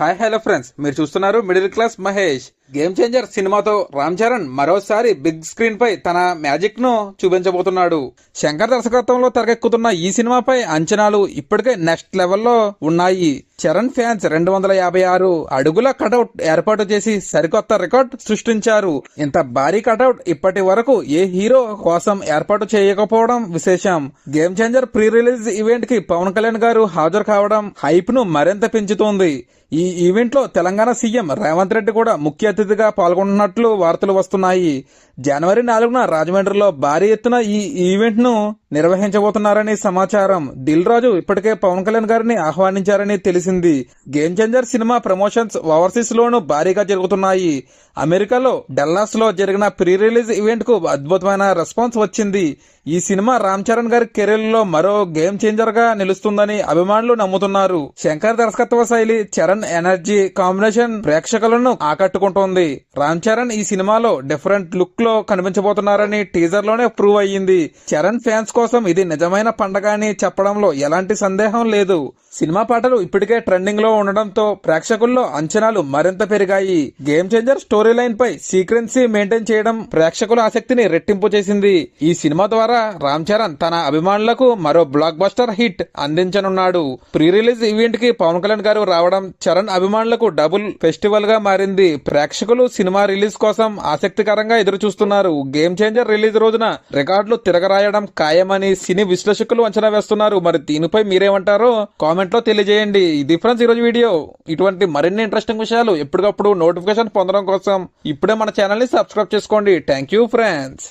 Hi hello friends. మీరు చూస్తున్నారు middle class Mahesh. Game changer సినిమాతో రామ్ చరణ్ మరోసారి బిగ్ స్క్రీన్ పై తన మ్యాజిక్ను చూపించబోతున్నాడు. శంకర్ దర్శకత్వంలో తెరకెక్కుతున్న ఈ సినిమాపై అంచనాలు ఇప్పటికే నెక్స్ట్ లెవెల్లో ఉన్నాయి. చరణ్ ఫ్యాన్స్ రెండు వందల యాభై ఆరు అడుగుల కటౌట్ ఏర్పాటు చేసి సరికొత్త రికార్డ్ సృష్టించారు. ఇంత భారీ కటౌట్ ఇప్పటి వరకు ఏ హీరో కోసం ఏర్పాటు చేయకపోవడం విశేషం. గేమ్ చేంజర్ ప్రీ రిలీజ్ ఈవెంట్కి పవన్ కళ్యాణ్ గారు హాజరు కావడం హైప్ను మరింత పెంచుతోంది. ఈ ఈవెంట్లో తెలంగాణ సీఎం రేవంత్ రెడ్డి కూడా ముఖ్య అతిథిగా పాల్గొన్నట్లు వార్తలు వస్తున్నాయి. జనవరి నాలుగున రాజమండ్రిలో భారీ ఎత్తున ఈ ఈవెంట్ను నిర్వహించబోతున్నారని సమాచారం. దిల్ రాజు ఇప్పటికే పవన్ కళ్యాణ్ గారిని ఆహ్వానించారని తెలిసింది. Game changer cinema promotions overseas లోను భారీగా జరుగుతున్నాయి. అమెరికాలో డల్లాస్లో జరిగిన ప్రీ రిలీజ్ ఈవెంట్కు అద్భుతమైన రెస్పాన్స్ వచ్చింది. ఈ సినిమా రామ్ చరణ్ గారి కెరీర్లో మరో గేమ్ చేంజర్గా నిలుస్తుందని అభిమానులు నమ్ముతున్నారు. శంకర్ దర్శకత్వ శైలి చరణ్ ఎనర్జీ కాంబినేషన్ ప్రేక్షకులను ఆకట్టుకుంటోంది. రామ్ చరణ్ ఈ సినిమాలో డిఫరెంట్ లుక్లో కనిపించబోతున్నారని టీజర్లోనే ప్రూవ్ అయ్యింది. చరణ్ ఫ్యాన్స్ కోసం ఇది నిజమైన పండగ అని చెప్పడంలో ఎలాంటి సందేహం లేదు. సినిమా పాటలు ఇప్పటికే ట్రెండింగ్లో ఉండడంతో ప్రేక్షకుల్లో అంచనాలు మరింత పెరిగాయి. గేమ్ చేంజర్ స్టోరీ లైన్ పై సీక్రెన్సీ మెయింటైన్ చేయడం ప్రేక్షకుల ఆసక్తిని రెట్టింపు చేసింది. ఈ సినిమా ద్వారా రామ్ చరణ్ తన అభిమానులకు మరో బ్లాక్ బస్టర్ హిట్ అందించనున్నాడు. ప్రీ రిలీజ్ ఈవెంట్కి పవన్ కళ్యాణ్ గారు రావడం చరణ్ అభిమానులకు డబుల్ ఫెస్టివల్గా మారింది. ప్రేక్షకులు సినిమా రిలీజ్ కోసం ఆసక్తికరంగా ఎదురు చూస్తున్నారు గేమ్ చేంజర్ రిలీజ్ రోజున రికార్డులు తిరగరాయడం ఖాయమని సినీ విశ్లేషకులు అంచనా వేస్తున్నారు. మరి దీనిపై మీరేమంటారో కామెంట్ కామెంట్లో తెలియజేయండి. ఇది ఫ్రెండ్స్ ఈరోజు వీడియో. ఇటువంటి మరిన్ని ఇంట్రెస్టింగ్ విషయాలు ఎప్పటికప్పుడు నోటిఫికేషన్ పొందడం కోసం ఇప్పుడే మన ఛానల్ని సబ్స్క్రైబ్ చేసుకోండి. Thank you friends